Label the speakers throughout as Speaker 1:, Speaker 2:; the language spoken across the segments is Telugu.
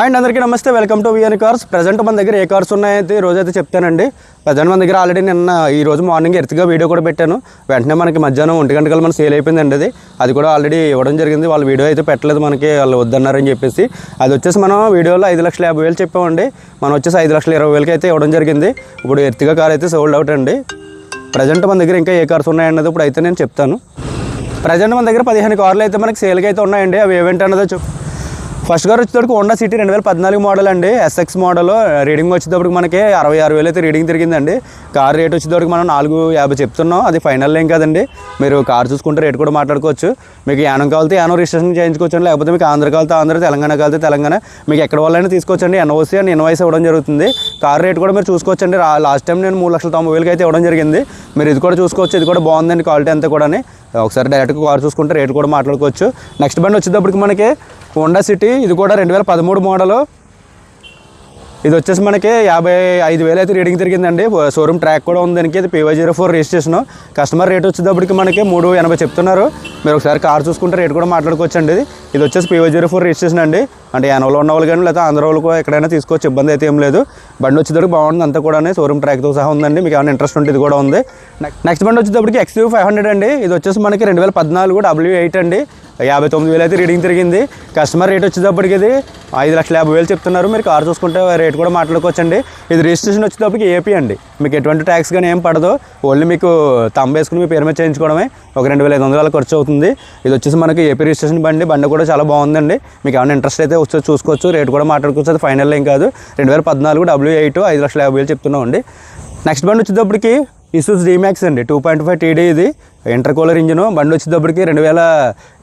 Speaker 1: అండ్ అందరికీ నమస్తే. Welcome to VN cars present మన దగ్గర ఏ కార్స్ ఉన్నాయైతే రోజైతే చెప్తానండి. ప్రజెంట్ మన దగ్గర ఆల్రెడీ నిన్న ఈ రోజు మార్నింగ్ ఎర్త్గా వీడియో కూడా పెట్టాను. వెంటనే మనకి మధ్యాహ్నం ఒంటి గంటకల్ మన సేల్ అయిపోయిందండి అది. అది కూడా ఆల్రెడీ ఇవ్వడం జరిగింది. వాళ్ళు వీడియో అయితే పెట్టలేదు మనకి. వాళ్ళు వద్దన్నారని చెప్పేసి. అది వచ్చేసి మనం వీడియోలో ఐదు లక్షల యాభై వేలు చెప్పామండి. మనం వచ్చేసి ఐదు లక్షల ఇరవై వేలకి అయితే ఇవ్వడం జరిగింది. ఇప్పుడు ఎర్త్గా కార్ అయితే సోల్డ్ అవుట్ అండి. ప్రజెంట్ మన దగ్గర ఇంకా ఏ కార్స్ ఉన్నాయన్నది ఇప్పుడు అయితే నేను చెప్తాను. ప్రజెంట్ మన దగ్గర పదిహేను కార్లు అయితే మనకి సేల్కి అయితే ఉన్నాయండి. అవి ఏవేంటన్నదో చెప్పు. ఫస్ట్ గారు వచ్చేటప్పుడు హోండా సిటీ రెండు వేల పద్నాలుగు మోడల్ అండి. ఎస్ఎక్స్ మోడల్ రీడింగ్ వచ్చేటప్పటికి మనకి అరవై ఆరు వేలు అయితే రీడింగ్ తిరిగిందండి. కార్ రేట్ వచ్చేటప్పటికి మనం నాలుగు యాభై చెప్తున్నాం. అది ఫైనల్ ఏం కదండి. మీరు కార్ చూసుకుంటే రేట్ కూడా మాట్లాడుకోవచ్చు. మీకు యానం కావాలితే యానం రిజిస్ట్రేషన్ చేయించుకోవచ్చు లేకపోతే మీకు ఆంధ్ర కావాలితే ఆంధ్ర తెలంగాణ కావాలితే తెలంగాణ. మీకు ఎక్కడ వాళ్ళైనా తీసుకోవచ్చండి. ఎన్ఓసీ అండ్ ఇన్వాయిస్ ఇవ్వడం జరుగుతుంది. కార్ రేట్ కూడా మీరు చూసుకోవచ్చండి. లాస్ట్ టైం నేను మూడు లక్షల తొంభై వేలకి అయితే ఇవ్వడం జరిగింది. మీరు ఇది కూడా చూసుకోవచ్చు. ఇది కూడా బాగుందండి క్వాలిటీ అంతా కూడా ఒకసారి డైరెక్ట్గా కార్ చూసుకుంటే రేట్ కూడా మాట్లాడుకోవచ్చు. నెక్స్ట్ బండి వచ్చేటప్పటికి మనకి హోండా సిటీ ఇది కూడా రెండు వేల పదమూడు మోడలు. ఇది వచ్చేసి మనకి యాభై ఐదు వేలు అయితే రీడింగ్ తిరిగిందండి. షోరూమ్ ట్రాక్ కూడా ఉంది దానికి. ఇది PY zero four registration. Customer rate వచ్చేటప్పటికి మనకి మూడు ఎనభై చెప్తున్నారు. మీరు ఒకసారి కార్ చూసుకుంటే రేట్ కూడా మాట్లాడుకోవచ్చు అండి ఇది. ఇది వచ్చేసి పీవై జీరో ఫోర్ రిజిస్ట్రేషన్ అండి. అంటే యానోలో ఉన్న వాళ్ళు కానీ లేదా ఆంధ్ర వాళ్ళు కూడా ఎక్కడైనా తీసుకోవచ్చు ఇబ్బంది అయితే ఏం లేదు. బండి వచ్చేటప్పుడు బాగుంది అంతా కూడా షోరూమ్ ట్రాక్తో సహా ఉందండి మీకు ఏమైనా ఇంట్రెస్ట్ ఉంటే ఇది కూడా ఉంది. నెక్స్ట్ బండి వచ్చేటప్పటికి ఎక్స్యూ ఫైవ్ హండ్రెడ్ అండి. ఇది వచ్చేసి మనకి రెండు వేల పద్నాలుగు డబ్ల్యూ ఎయిట్ అండి. యాభై తొమ్మిది వేలు అయితే రీడింగ్ తిరిగింది. కస్టమర్ రేట్ వచ్చేటప్పటికి ఇది ఐదు లక్షల యాభై వేలు చెప్తున్నారు. మీరు కార్ చూసుకుంటే రేట్ కూడా మాట్లాడుకోవచ్చండి. ఇది రిజిస్ట్రేషన్ వచ్చేటప్పటికి ఏపీ అండి. మీకు ఎటువంటి ట్యాక్స్ కానీ ఏం పడదు. ఓన్లీ మీకు తంబ వేసుకుని మీ పేరు మీద చేయించుకోవడమే. ఒక రెండు వేల ఐదు వందల ఖర్చు అవుతుంది. ఇది వచ్చేసి మనకి ఏపీ రిజిస్ట్రేషన్ బండి. బండి కూడా చాలా బాగుందండి. మీకు ఏమైనా ఇంట్రెస్ట్ అయితే వస్తే చూసుకోవచ్చు రేట్ కూడా మాట్లాడుకోవచ్చు. అది ఫైనల్ ఏం కాదు. రెండు వేల పద్నాలుగు డబ్ల్యూ ఎయిట్ ఐదు లక్షల యాభై వేలు చెప్తున్నాం అండి. నెక్స్ట్ బండి వచ్చేటప్పటికి ఇసూస్ డీమ్యాక్స్ అండి. టూ పాయింట్ ఫైవ్ టీడీ ఇది. ఇంటర్ కూలర్ ఇంజిన్ బండి వచ్చేటప్పటికి రెండు వేల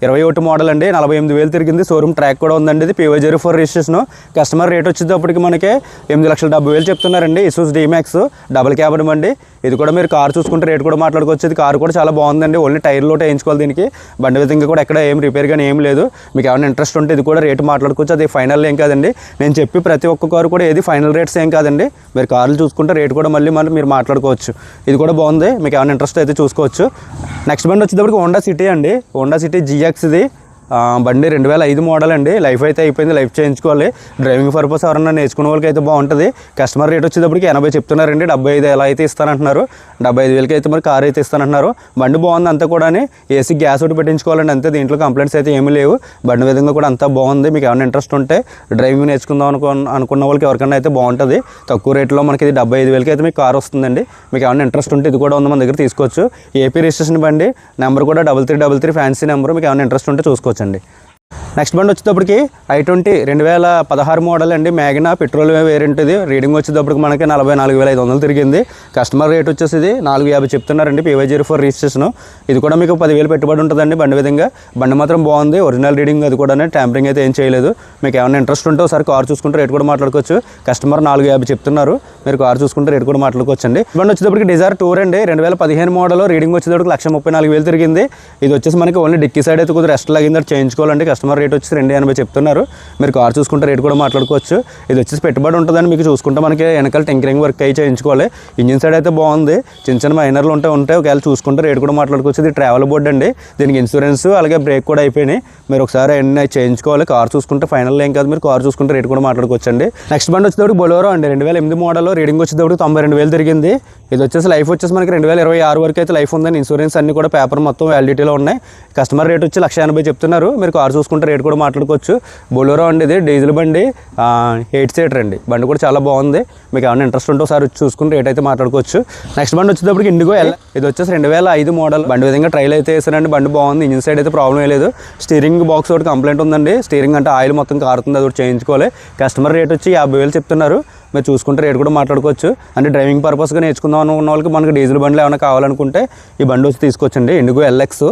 Speaker 1: ఇరవై ఒకటి మోడల్ అండి. నలభై ఎనిమిది వేలు తిరిగింది. షోరూమ్ ట్రాక్ కూడా ఉందండి. ఇది PY zero four registration customer rate వచ్చేటప్పటికి మనకి ఎనిమిది లక్షల డెబ్బై వేలు చెప్తున్నారండి. ఇసూస్ డీమ్యాక్స్ డబుల్ క్యాబిన్ బండి ఇది కూడా మీరు కార్ చూసుకుంటే రేట్ కూడా మాట్లాడుకోవచ్చు. ఇది కార్ కూడా చాలా బాగుందండి. ఓన్లీ టైర్లో వేయించుకోవాలి దీనికి. బండి విధంగా కూడా ఎక్కడ ఏం రిపేర్ కానీ ఏం లేదు. మీకు ఏమైనా ఇంట్రెస్ట్ ఉంటే ఇది కూడా రేట్ మాట్లాడుకోవచ్చు. అది ఫైనల్ ఏం కాదండి. నేను చెప్పి ప్రతి ఒక్క కారు కూడా ఏది ఫైనల్ రేట్స్ ఏం కాదండి. మీరు కార్లు చూసుకుంటే రేట్ కూడా మళ్ళీ మనం మీరు మాట్లాడుకోవచ్చు. ఇది కూడా బాగుంది. మీకు ఏమైనా ఇంట్రెస్ట్ అయితే చూసుకోవచ్చు. నెక్స్ట్ బండి వచ్చేటప్పటికి హోండా సిటీ అండి. హోండా సిటీ జిఎక్స్ది బండి రెండు వేల ఐదు మోడల్ అండి. లైఫ్ అయితే అయిపోయింది లైఫ్ చేయించుకోవాలి. డ్రైవింగ్ పర్పస్ ఎవరన్నా నేర్చుకునే వాళ్ళకి అయితే బాగుంటుంది. కస్టమర్ రేట్ వచ్చేటప్పటికి ఎనభై చెప్తున్నారండి. డెబ్బై ఐదు ఎలా అయితే ఇస్తానంటున్నారు. డెబ్బై ఐదు వేలకి అయితే మరి కార్ అయితే ఇస్తానంటున్నారు. బండి బాగుంది అంతా కూడా ఏసీ గ్యాస్ ఒకటి పెట్టించుకోవాలండి అంతే. దీంట్లో కంప్లైంట్స్ అయితే ఏమీ లేవు. బండి విధంగా కూడా అంతా బాగుంది. మీకు ఏమైనా ఇంట్రెస్ట్ ఉంటే డ్రైవింగ్ నేర్చుకుందాం అనుకో అనుకున్న వాళ్ళకి ఎవరికైనా అయితే బాగుంటుంది. తక్కువ రేట్లో మనకి ఇది డెబ్బై ఐదు వేలకి అయితే మీకు కార్ వస్తుందండి. మీకు ఏమైనా ఇంట్రెస్ట్ ఉంటే ఇది కూడా ఉంది మన దగ్గర తీసుకోవచ్చు. ఏపీ రిజిస్ట్రేషన్ బండి. నెంబర్ కూడా double three double three fancy number మీకు ఏమైనా ఇంట్రెస్ట్ ఉంటే చూసుకోవచ్చు. చూసుకోవచ్చండి. నెక్స్ట్ బండి వచ్చేటప్పటికి ఐ ట్వంటీ రెండు వేల పదహారు మోడల్ అండి. మ్యాగినా పెట్రోల్ వేరియంట్ ఇది. రీడింగ్ వచ్చేటప్పటికి మనకి నలభై నాలుగు వేల ఐదు వందలు తిరిగింది. కస్టమర్ రేట్ వచ్చేసి ఇది నాలుగు యాభై చెప్తున్నారండి పీవై జీరో ఫోర్ రిజిస్ట్రేషన్ ఇది కూడా మీకు పదివేలు పెట్టుబడి ఉంటుందండి బండి విధంగా. బండి మాత్రం బాగుంది. ఒరిజినల్ రీడింగ్ అది కూడా ట్యాంపరింగ్ అయితే ఏం చేయలేదు. మీకు ఏమైనా ఇంట్రెస్ట్ ఉంటే ఒకసారి కార్ చూసుకుంటే రేట్ కూడా మాట్లాడుకోవచ్చు. కస్టమర్ నాలుగు యాభై చెప్తున్నారు. మీరు కార్ చూసుకుంటే రేట్ కూడా మాట్లాడుకోవచ్చు అండి బండి వచ్చేటప్పటికి డిజైర్ టూర్ అండి. రెండు వేల పదిహేను మోడల్ రీడింగ్ వచ్చేటప్పటికి లక్ష ముప్పై నాలుగు వేలు తిరిగింది. ఇది వచ్చేసి మనకి ఓన్లీ డిక్కీ సైడ్ అయితే కొద్దిగా రెస్ట్ లాగింది. చేయించుకోవాలండి కస్టమర్ రేట్ వచ్చి రెండు ఎనభై చెప్తున్నారు. మీరు కార్ చూసుకుంటే రేట్ కూడా మాట్లాడుకోవచ్చు. ఇది వచ్చేసి పెట్టుబడి ఉంటుందని మీకు చూసుకుంటే మనకి వెనకాల టింకరింగ్ వర్క్ అయి చేయించుకోవాలి. ఇంజిన్ సైడ్ అయితే బాగుంది. చిన్న చిన్న మైనర్లు ఉంటే ఉంటాయి. ఒకవేళ చూసుకుంటే రేట్ కూడా మాట్లాడుకోవచ్చు. ఇది ట్రావెల్ బోర్డ్ అండి. దీనికి ఇన్సూరెన్స్ అలాగే బ్రేక్ కూడా అయిపోయినాయి. మీరు ఒకసారి అన్ని చేయించుకోవాలి. కార్ చూసుకుంటే ఫైనల్ ఏం కాదు మీరు. కార్ చూసుకుంటే రేట్ కూడా మాట్లాడుకోవచ్చు అండి నెక్స్ట్ బండి వచ్చేటప్పుడు బొలోరో అండి. రెండు వేల ఎనిమిది మోడల్ రీడింగ్ వచ్చేటప్పుడు తొంభై రెండు వేలు జరిగింది ఇది వచ్చేసి లైఫ్ వచ్చేసి మనకి రెండు వేల ఇరవై ఆరు వరకు అయితే లైఫ్ ఉందని ఇన్సూరెన్స్ అన్ని కూడా పేపర్ మొత్తం వ్యాలిడిటీలో ఉన్నాయి. కస్టమర్ రేట్ వచ్చి లక్ష ఎనభై చెప్తున్నారు. మీరు కార్ చూసుకుంటే రేట్ కూడా మాట్లాడుకోవచ్చు. బొలూరో అండి ఇది డీజిల్ బండి ఎయిట్ సీటర్ అండి. బండి కూడా చాలా బాగుంది. మీకు ఏమైనా ఇంట్రెస్ట్ ఉంటే ఒకసారి వచ్చి చూసుకుని రేట్ అయితే మాట్లాడుకోవచ్చు. నెక్స్ట్ బండి వచ్చేటప్పటికి ఇండిగో ఎల్ ఇది వచ్చేసి రెండు వేల ఐదు మోడల్ బండి విధంగా ట్రైల్ అయితే వేసానండి బండి బాగుంది. ఇంజిన్ సైడ్ అయితే ప్రాబ్లం లేదు. స్టీరింగ్ బాక్స్ ఒకటి కంప్లైంట్ ఉందండి. స్టీరింగ్ అంటే ఆయిల్ మొత్తం కారుతుంది. అది ఒకటి చేయించుకోవాలి. కస్టమర్ రేట్ వచ్చి యాభై వేలు చెప్తున్నారు. మీరు చూసుకుంటే రేట్ కూడా మాట్లాడుకోవచ్చు. అంటే డ్రైవింగ్ పర్పస్గా నేర్చుకుందాం అనుకున్న వాళ్ళకి మనకి డీజిల్ బండ్లు ఏమైనా కావాలనుకుంటే ఈ బండి వచ్చి తీసుకొచ్చండి. ఇండిగో ఎల్ఎక్స్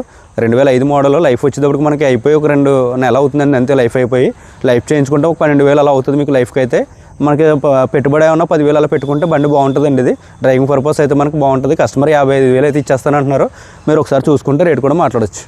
Speaker 1: రెండు వేల ఐదు మోడల్ లైఫ్ వచ్చేటప్పటికి మనకి అయిపోయి ఒక రెండు నెల అవుతుందండి అంతే లైఫ్ అయిపోయి. లైఫ్ చేయించుకుంటే ఒక పన్నెండు వేలు అలా అవుతుంది మీకు లైఫ్కి అయితే. మనకి పెట్టుబడి ఏమన్నా పదివేలు అలా పెట్టుకుంటే బండి బాగుంటుందండి ఇది. డ్రైవింగ్ పర్పస్ అయితే మనకు బాగుంటుంది. కస్టమర్ యాభై ఐదు వేలు అయితే ఇచ్చేస్తానంటున్నారు. మీరు ఒకసారి చూసుకుంటే రేట్ కూడా మాట్లాడచ్చు.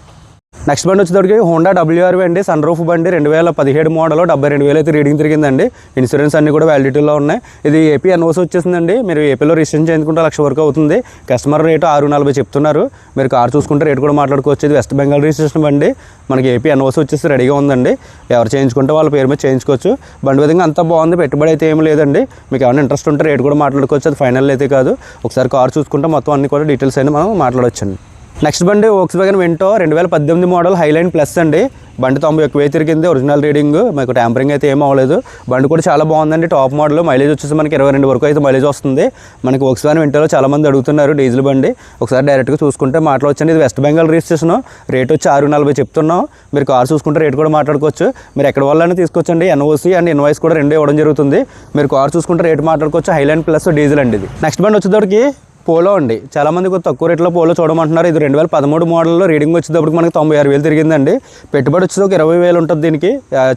Speaker 1: నెక్స్ట్ బండి వచ్చేటప్పటికి హోండా డబ్ల్యూఆర్ అండి సన్ రూఫ్ బండి రెండు వేల పదిహేడు మోడల్ డెబ్బై రెండు వేలు అయితే రీడింగ్ తిరిగిందండి. ఇన్సూరెన్స్ అన్ని కూడా వ్యాలిడిటీలో ఉన్నాయి. ఇది ఏపీ ఎన్ఓసి వచ్చేసిందండి. మీరు ఏపీలో రిజిస్ట్రేషన్ చేయించుకుంటే లక్ష వరకు అవుతుంది. కస్టమర్ రేటు ఆరు నలభై చెప్తున్నారు. మీరు కార్ చూసుకుంటే రేటు కూడా మాట్లాడుకోవచ్చు. ఇది వెస్ట్ బెంగాల్ రిజిస్ట్రేషన్ బండి. మనకి ఏపీ ఎన్ఓసి వచ్చేసి రెడీగా ఉందండి. ఎవరు చేయించుకుంటే వాళ్ళ పేరు మీద చేయించుకోవచ్చు. బండి విధంగా అంతా బాగుంది. పెట్టుబడి అయితే ఏం లేదండి. మీకు ఏమైనా ఇంట్రెస్ట్ ఉంటే రేటు కూడా మాట్లాడుకోవచ్చు. అది ఫైనల్ అయితే కాదు. ఒకసారి కార్ చూసుకుంటే మొత్తం అన్ని కూడా డీటెయిల్స్ అయినా మనం మాట్లాడవచ్చండి నెక్స్ట్ బండి ఓక్స్ వ్యాగన్ వింటో రెండు వేల పద్దెనిమిది మోడల్ హైలైన్ ప్లస్ అండి. బండి తొంభై ఒక్క వేలు తిరిగింది ఒరిజినల్ రీడింగ్ మీకు ట్యాంపరింగ్ అయితే ఏం అవ్వలేదు. బండి కూడా చాలా బాగుందండి టాప్ మోడల్ మైలేజ్ వచ్చేసి మనకి ఇరవై రెండు వరకు అయితే మైలేజ్ వస్తుంది. మనకి ఓక్స్ వ్యాగన్ వింటోలో చాలామంది అడుగుతున్నారు డీజిల్ బండి. ఒకసారి డైరెక్ట్గా చూసుకుంటే మాట్లాడొచ్చండి. ఇది వెస్ట్ బెంగాల్ రిజిస్ట్రేషన్ రేట్ వచ్చి ఆరు నలభై చెప్తున్నాం. మీరు కార్ చూసుకుంటే రేట్ కూడా మాట్లాడుకోవచ్చు. మీరు ఎక్కడ వాళ్ళని తీసుకోవచ్చండి ఎన్ఓసి అండ్ ఇన్వాయిస్ కూడా రెండే ఇవ్వడం జరుగుతుంది. మీరు కార్ చూసుకుంటే రేట్ మాట్లాడుకోవచ్చు. హైలైన్ ప్లస్ డీజిల్ అండి ఇది. నెక్స్ట్ బండి వచ్చేటప్పటికి పోలో అండి. చాలా మంది తక్కువ రేట్లో పోలో చూడమంటున్నారు. ఇది రెండు వేల పదమూడు మోడల్లో రీడింగ్ వచ్చేటప్పటికి మనకి తొంభై ఆరు వేలు తిరిగిందండి. పెట్టుబడి వచ్చేది ఒక ఇరవై వేలు ఉంటుంది దీనికి.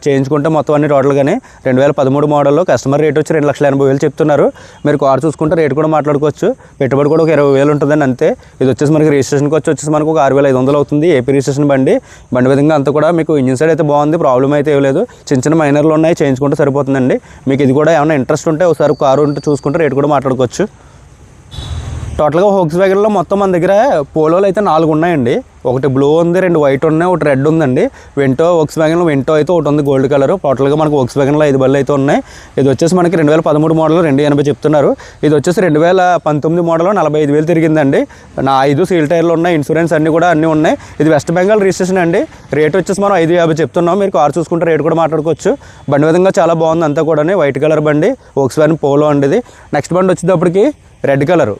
Speaker 1: చేయించుకుంటే మొత్తం అన్ని టోటల్గానే రెండు వేల పదమూడు మోడల్లో కస్టమర్ రేట్ వచ్చి రెండు లక్షల ఎనభై వేలు చెప్తున్నారు. మీరు కార్ చూసుకుంటే రేట్ కూడా మాట్లాడుకోవచ్చు. పెట్టుబడి కూడా ఒక ఇరవై వేలు ఉంటుందండి అంతే. ఇది వచ్చేసి మనకి రిజిస్ట్రేషన్కి వచ్చి వచ్చేసి మనకు ఒక ఆరు వేల ఐదు వందలు అవుతుంది ఏపీ రిజిస్ట్రేషన్ బండి. బండి విధంగా అంతా కూడా మీకు ఇంజిన్ సైడ్ అయితే బాగుంది. ప్రాబ్లం అయితే ఏం లేదు. చిన్న చిన్న మైనర్లు ఉన్నాయి. చేయించుకుంటే సరిపోతుందండి. మీకు ఇది కూడా ఏమైనా ఇంట్రెస్ట్ ఉంటే ఒకసారి కారు ఉంటే చూసుకుంటే రేట్ కూడా మాట్లాడుకోవచ్చు. టోటల్గా హోక్స్ వ్యాగన్లో మొత్తం మన దగ్గర పోలోలు అయితే నాలుగు ఉన్నాయండి. ఒకటి బ్లూ ఉంది రెండు వైట్ ఉన్నాయి ఒకటి రెడ్ ఉందండి. వెంటో వోక్స్ వ్యాగన్లో వెంటో అయితే ఒకటి ఉంది గోల్డ్ కలర్ టోటల్గా మనకు వోక్స్ వ్యాగన్లో ఐదు బళ్ళు అయితే ఉన్నాయి. ఇది వచ్చేసి మనకి రెండు వేల పదమూడు మోడల్ రెండు ఎనభై చెప్తున్నారు. ఇది వచ్చేసి రెండు వేల పంతొమ్మిది మోడల్ నలభై ఐదు వేలు తిరిగిందండి. నా ఐదు సీల్ టైర్లు ఉన్నాయి ఇన్సూరెన్స్ అన్నీ కూడా అన్నీ ఉన్నాయి. ఇది వెస్ట్ బెంగాల్ రిజిస్ట్రేషన్ అండి. రేట్ వచ్చేసి మనం ఐదు యాభై చెప్తున్నాం. మీరు కార్ చూసుకుంటే రేట్ కూడా మాట్లాడుకోవచ్చు. బండి విధంగా చాలా బాగుంది అంతా కూడా వైట్ కలర్ బండి వోక్స్ వ్యాన్ పోలో అండి ఇది. నెక్స్ట్ బండి వచ్చేటప్పటికి రెడ్ కలర్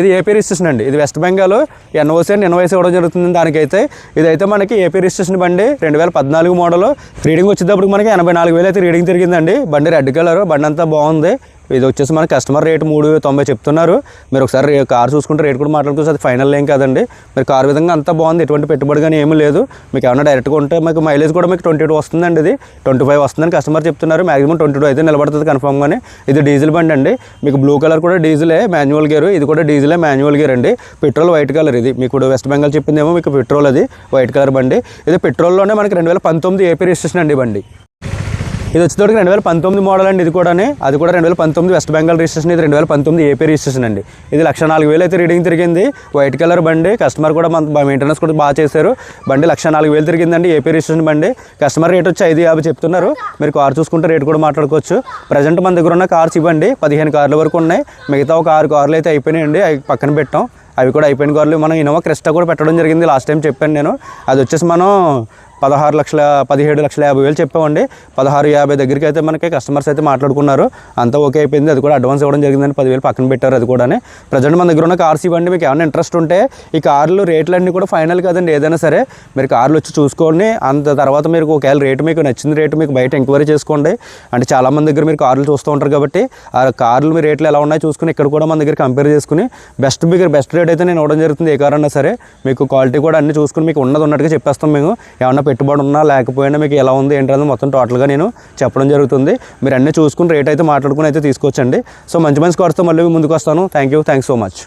Speaker 1: ఇది ఏపీ రిజిస్ట్రేషన్ అండి. ఇది West Bengal NOC and NOC ఇవ్వడం జరుగుతుంది దానికైతే. ఇదైతే మనకి ఏపీ రిజిస్ట్రేషన్ బండి రెండు వేల పద్నాలుగు మోడల్. రీడింగ్ వచ్చేటప్పుడు మనకి ఎనభై నాలుగు వేలు అయితే రీడింగ్ తిరిగిందండి. బండి రెడ్ కలర్ బండి అంతా బాగుంది. ఇది వచ్చేసి మన కస్టమర్ రేట్ మూడు తొంభై చెప్తున్నారు. మీరు ఒకసారి కార్ చూసుకుంటే రేట్ కూడా మాట్లాడుకోవచ్చు అది ఫైనల్ ఏం కదండి. మీరు కార్ విధంగా అంతా బాగుంది ఎటువంటి పెట్టుబడి కానీ ఏమీ లేదు. మీకు ఏమైనా డైరెక్ట్గా ఉంటే మీకు మైలేజ్ కూడా మీకు ట్వంటీ టూ వస్తుందండి ఇది. ట్వంటీ ఫైవ్ వస్తుందని కస్టమర్ చెప్తున్నారు. మాక్సిమం ట్వంటీ టూ అయితే నిలబడుతుంది కన్ఫామ్గానే ఇది డీజిల్ బండి అండి. మీకు బ్లూ కలర్ కూడా డీజిలే మాన్యువల్ గేర్ ఇది కూడా డీజిలే మాన్యువల్ గేర్ అండి. పెట్రోల్ వైట్ కలర్ ఇది. మీకు వెస్ట్ బెంగాల్ చెప్పిందేమో మీకు పెట్రోల్ అది వైట్ కలర్ బండి. ఇది పెట్రోల్లోనే మనకి రెండు వేల పంతొమ్మిది ఏపీ రిజిస్ట్రేషన్ అండి బండి. ఇది వచ్చేటప్పటికి రెండు వేల పంతొమ్మిది మోడల్ అండి ఇది కూడా అది కూడా రెండు వేల పంతొమ్మిది వెస్ట్ బెంగాల్ రిజిస్ట్రేషన్ ఇది రెండు వేల పంతొమ్మిది ఏపీ రిజిస్ట్రేషన్ అండి. ఇది లక్ష నాలుగు వేలు అయితే రీడింగ్ తిరిగింది. వైట్ కలర్ బండి కస్టమర్ కూడా మన మెయింటెనెన్స్ కూడా బాగా చేశారు. బండి లక్ష నాలుగు వేలు తిరిగిందండి ఏపీ రిజిస్ట్రేషన్ బండి. కస్టమర్ రేట్ వచ్చి ఐదు యాభై చెప్తున్నారు. మీరు కార్ చూసుకుంటే రేట్ కూడా మాట్లాడుకోవచ్చు. ప్రజెంట్ మన దగ్గర ఉన్న కార్స్ ఇవ్వండి. పదిహేను కార్ల వరకు ఉన్నాయి. మిగతా ఒక ఆరు కార్లు అయితే అయిపోయినాయండి. అవి పక్కన పెట్టాం. అవి కూడా అయిపోయిన కార్లు మనం ఇన్నోవా క్రిస్టా కూడా పెట్టడం జరిగింది. లాస్ట్ టైం చెప్పాను నేను. అది వచ్చేసి మనం పదహారు లక్షల పదిహేడు లక్షల యాభై వేలు చెప్పామండి. పదహారు యాభై దగ్గరికి అయితే మనకి కస్టమర్స్ అయితే మాట్లాడుకున్నారు. అంతా ఓకే అయిపోయింది. అది కూడా అడ్వాన్స్ ఇవ్వడం జరిగిందని పదివేలు పక్కన పెట్టారు అది కూడా ప్రజెంట్ మన దగ్గర ఉన్న కార్స్ ఇవ్వండి మీకు ఏమైనా ఇంట్రెస్ట్ ఉంటే ఈ కార్లు రేట్లు అన్నీ కూడా ఫైనల్ కదండి ఏదైనా సరే. మీరు కార్లు వచ్చి చూసుకోండి. అంత తర్వాత మీరు ఒకవేళ రేటు మీకు నచ్చిన రేటు మీకు బయట ఎంక్వైరీ చేసుకోండి. అంటే చాలామంది దగ్గర మీరు కార్లు చూస్తూ ఉంటారు కాబట్టి ఆ కార్లు మీ రేట్లు ఎలా ఉన్నాయో చూసుకుని ఇక్కడ కూడా మన దగ్గర కంపేర్ చేసుకుని బెస్ట్ మీకు బెస్ట్ రేట్ అయితే నేను ఇవ్వడం జరుగుతుంది. ఏ కార్ అన్నా సరే మీకు క్వాలిటీ కూడా అన్ని చూసుకుని మీకు ఉన్నది ఉన్నట్టుగా చెప్పేస్తాం మేము. ఏమన్నా పెట్టుబడి ఉన్నా లేకపోయినా మీకు ఎలా ఉంది ఏంటనేది మొత్తం టోటల్గా నేను చెప్పడం జరుగుతుంది. మీరు అన్నీ చూసుకుని రేట్ అయితే మాట్లాడుకుని అయితే తీసుకోవచ్చండి. సో మంచి మంచి కార్స్తో మళ్ళీ ముందుకు వస్తాను. Thank you thanks so much